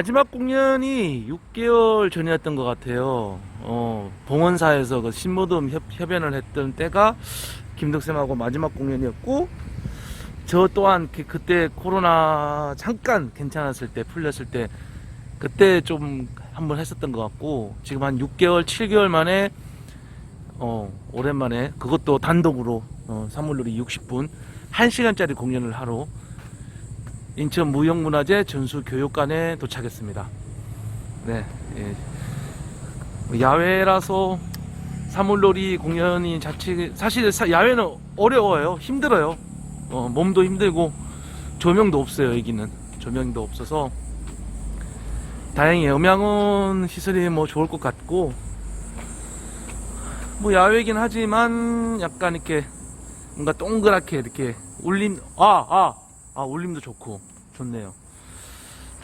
마지막 공연이 6개월 전이었던 것 같아요. 어, 봉원사에서 그 신모듬 협, 협연을 했던 때가 김덕쌤하고 마지막 공연이었고, 저 또한 그, 그때 코로나 잠깐 괜찮았을 때, 풀렸을 때, 그때 좀 한번 했었던 것 같고, 지금 한 6개월, 7개월 만에, 어, 오랜만에 그것도 단독으로, 어, 사물놀이 60분, 1시간짜리 공연을 하러 인천 무형문화재 전수교육관에 도착했습니다. 네, 예. 야외라서 사물놀이 공연이 자체 사실 사- 야외는 어려워요, 힘들어요. 어, 몸도 힘들고 조명도 없어요 여기는 조명도 없어서 다행히 음향원 시설이 뭐 좋을 것 같고 뭐 야외이긴 하지만 약간 이렇게 뭔가 동그랗게 이렇게 울림 아아 아, 울림도 좋고 좋네요.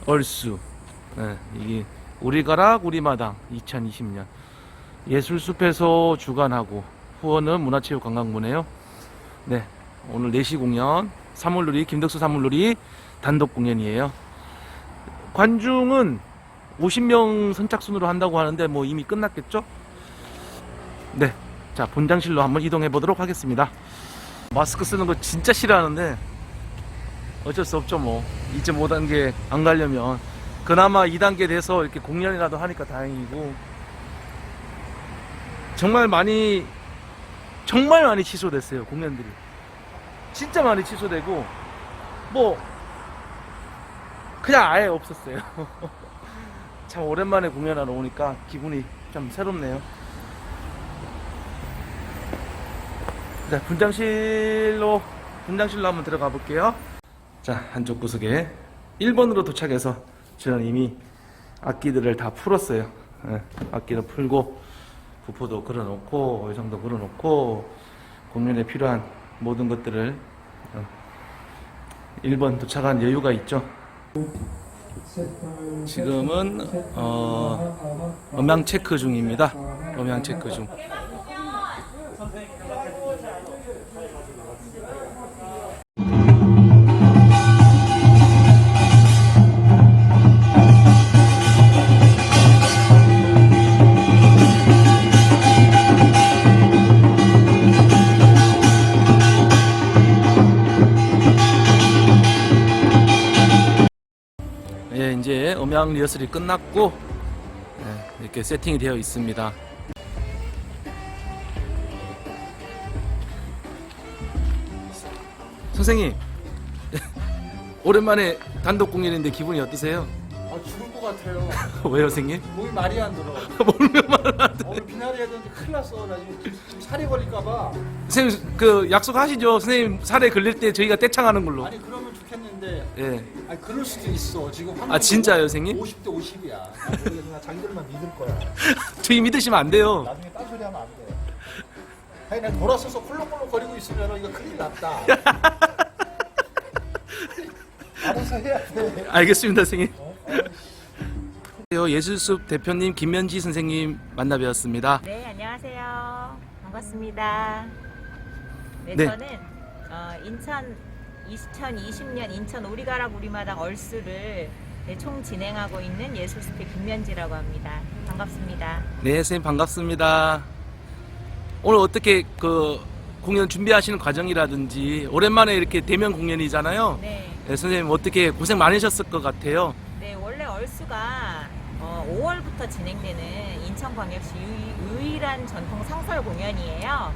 얼쑤. 네, 이게 우리 가락 우리 마당 2020년 예술숲에서 주관하고 후원은 문화체육관광부네요. 네, 오늘 4시 공연 사물놀이 김덕수 사물놀이 단독 공연이에요. 관중은 50명 선착순으로 한다고 하는데 뭐 이미 끝났겠죠? 네, 자 본장실로 한번 이동해 보도록 하겠습니다. 마스크 쓰는 거 진짜 싫어하는데 어쩔 수 없죠 뭐. 2.5단계 안 가려면. 그나마 2단계 돼서 이렇게 공연이라도 하니까 다행이고. 정말 많이 정말 많이 취소됐어요 공연들이. 진짜 많이 취소되고 뭐 그냥 아예 없었어요. 참 오랜만에 공연하러 오니까 기분이 좀 새롭네요. 자 분장실로 분장실로 한번 들어가 볼게요 자, 한쪽 구석에 1번으로 도착해서 저는 이미 악기들을 다 풀었어요. 예, 악기를 풀고 부포도 걸어놓고 의상도 걸어놓고 공연에 필요한 모든 것들을 어, 1번 도착한 여유가 있죠. 지금은 어, 음향 체크 중입니다. 음향 체크 중. 이제 음향 리허설이 끝났고 예, 이렇게 세팅이 되어 있습니다. 선생님 오랜만에 단독 공연인데 기분이 어떠세요? 아 죽을 것 같아요. 왜요, 선생님? 몸이 말이 안 들어. 모르는 말을 안 돼. 오늘 비나리 되는데 큰일 났어. 나 지금, 지금 살이 걸릴까 봐. 선생님 그 약속하시죠. 선생님 살에 걸릴 때 저희가 떼창하는 걸로. 아니 그러면 좋겠는데. 예. 아니 그럴 수도 있어. 지금 아 진짜요, 선생님? 50대 50이야. 나 모르겠어. 나 자기들만 믿을 거야. 저희 믿으시면 안 돼요. 나중에 딴 소리 하면 안 돼. 아니 내가 돌아서서 콜록콜록 거리고 있으면 이거 큰일 났다. 알아서 해야 돼. 알겠습니다, 선생님. 어? 예술숲 대표님 김면지 선생님 만나 뵈었습니다. 네, 안녕하세요. 반갑습니다. 네, 네. 저는 어, 인천 2020년 인천 우리가락 우리마당 얼수를 네, 총 진행하고 있는 예술숲의 김면지라고 합니다. 반갑습니다. 네, 선생님 반갑습니다. 오늘 어떻게 그 공연 준비하시는 과정이라든지 오랜만에 이렇게 대면 공연이잖아요. 네, 네, 선생님 어떻게 고생 많으셨을 것 같아요. 네 원래 얼수가 어, 5월부터 진행되는 인천광역시 유, 유일한 전통 상설 공연이에요.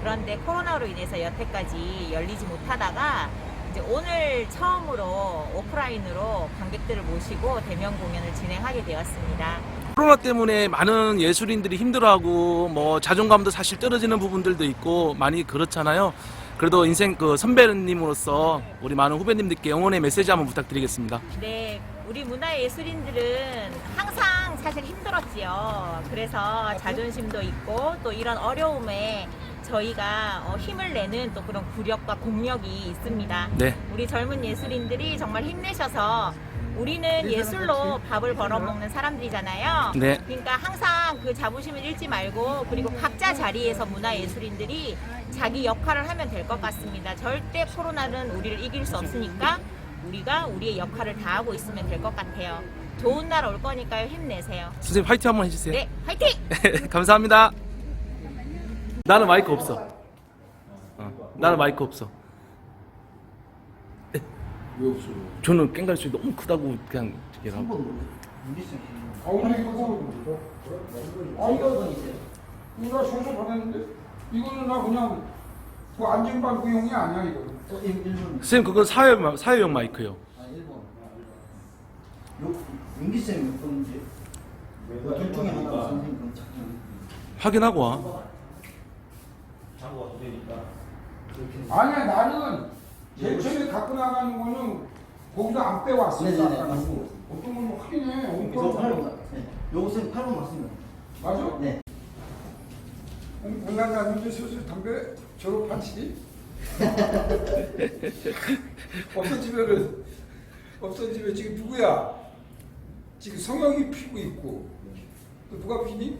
그런데 코로나로 인해서 여태까지 열리지 못하다가 이제 오늘 처음으로 오프라인으로 관객들을 모시고 대면 공연을 진행하게 되었습니다. 코로나 때문에 많은 예술인들이 힘들어하고 뭐 자존감도 사실 떨어지는 부분들도 있고 많이 그렇잖아요. 그래도 인생 그 선배님으로서 우리 많은 후배님들께 응원의 메시지 한번 부탁드리겠습니다. 네, 우리 문화예술인들은 항상 사실 힘들었지요. 그래서 자존심도 있고 또 이런 어려움에 저희가 어, 힘을 내는 또 그런 구력과 공력이 있습니다. 네, 우리 젊은 예술인들이 정말 힘내셔서 우리는 예술로 밥을 벌어 먹는 사람들이잖아요. 네. 그러니까 항상 그 자부심을 잃지 말고 그리고 각자 자리에서 문화 예술인들이 자기 역할을 하면 될 것 같습니다. 절대 코로나는 우리를 이길 수 없으니까 우리가 우리의 역할을 다하고 있으면 될 것 같아요. 좋은 날 올 거니까요. 힘내세요. 선생님 화이팅 한번 해주세요. 네, 화이팅! 감사합니다. 나는 마이크 없어. 어, 나는 마이크 없어. 왜 없어? 저는 깽갈 소리 너무 크다고 그냥 얘기하고. 아, 근데 이거 아 이거 이거 소소 보냈는데 이거는 나 그냥 그 안전반 구용이 아니야 이거. 선생님 그건 사회 마- 사회용 마이크요. 윤기쌤 몇 번인지? 둘 중에 하나 선생님. 확인하고 와. 아니야 나는 제일 처음에 갖고 나가는 거는 거기서 안 빼왔어. 네네네, 아까 맞습니다. 어떤 건뭐 확인해. 어떤 8번. 네. 요거 쌤 8번 맞습니다. 맞아? 네. 공간 나는데 슬슬 담배 졸업하지? 없어지면은 없어지면 지금 누구야? 지금 성형이 피고 있고 또 누가 피니?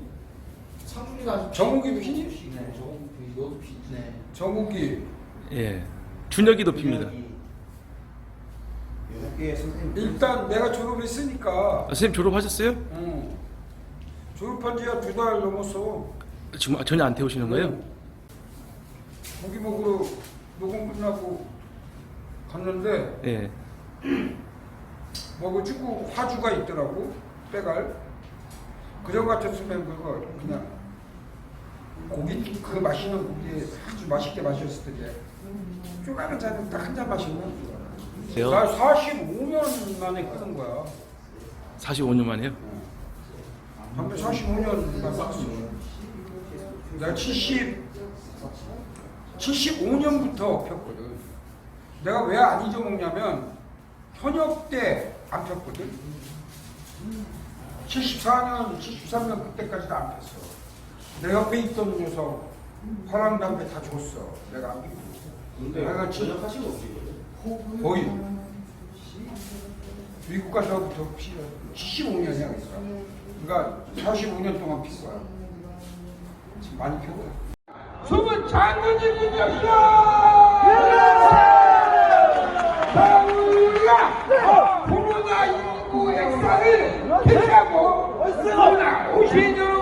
상준이가 정욱이 피니? 네, 정욱이 너도 피. 네. 정욱이 예. 준혁이도 핍니다. 선생님. 일단 내가 졸업했으니까 아, 선생님 졸업하셨어요? 어, 졸업한 지야 두 달 넘었어 지금 전혀 안 태우시는 거예요? 고기 먹으러 녹음 끝나고 갔는데 예. 뭐그 축구 화주가 있더라고 빼갈 그전 같았으면 그거 그냥 고기 그 맛있는 고기 아주 맛있게 마셨을 텐데. 쪼가는 잔에 딱한 잔 마시면? 나 45년 만에 끊은 거야. 45년 만에요? 담배 45년 만에 끊었어 내가 70 75년부터 폈거든. 내가 왜 안 잊어먹냐면 현역 때 안 폈거든 74년, 73년 그때까지도 안 됐어. 내 옆에 있던 녀석, 화랑 담배 다 줬어. 내가 안 믿고. 근데 내가 지적하신 거 없지? 거의. 미국 가서부터 75년이야, 그러니까. 그러니까 45년 동안 피 거야. 지금 많이 피웠다. 숨은 장군님 인정이야! 서울이야! 코로나19 O gênio.